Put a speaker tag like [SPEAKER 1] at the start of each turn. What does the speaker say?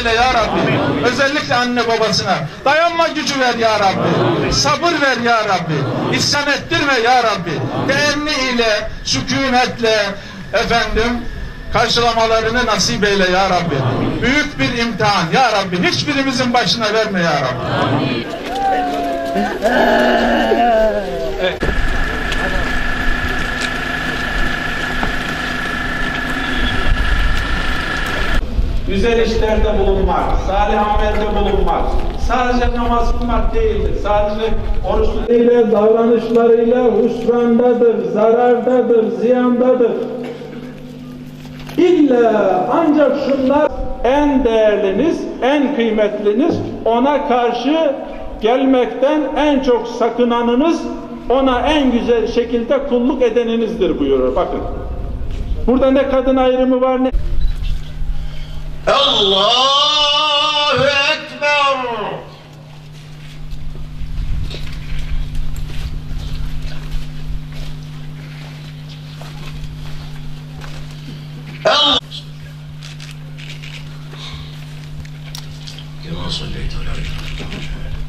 [SPEAKER 1] eyle ya Rabbi. Özellikle anne babasına. Dayanma gücü ver ya Rabbi. Sabır ver ya Rabbi. İsyan ettirme ya Rabbi. Teenni ile, sükunetle efendim karşılamalarını nasip eyle ya Rabbi. Büyük bir imtihan ya Rabbi. Hiçbirimizin başına verme ya Rabbi.
[SPEAKER 2] Güzel işlerde bulunmak, salih amelde bulunmak, sadece namaz kılmak değildir, sadece oruç ile davranışlarıyla husrandadır, zarardadır, ziyandadır. İlla ancak şunlar en değerliniz, en kıymetliniz, ona karşı gelmekten en çok sakınanınız, ona en güzel şekilde kulluk edeninizdir buyurur. Bakın. Burada ne kadın ayrımı var ne
[SPEAKER 1] الله أكبر. الله.
[SPEAKER 3] كما صليت على إبراهيم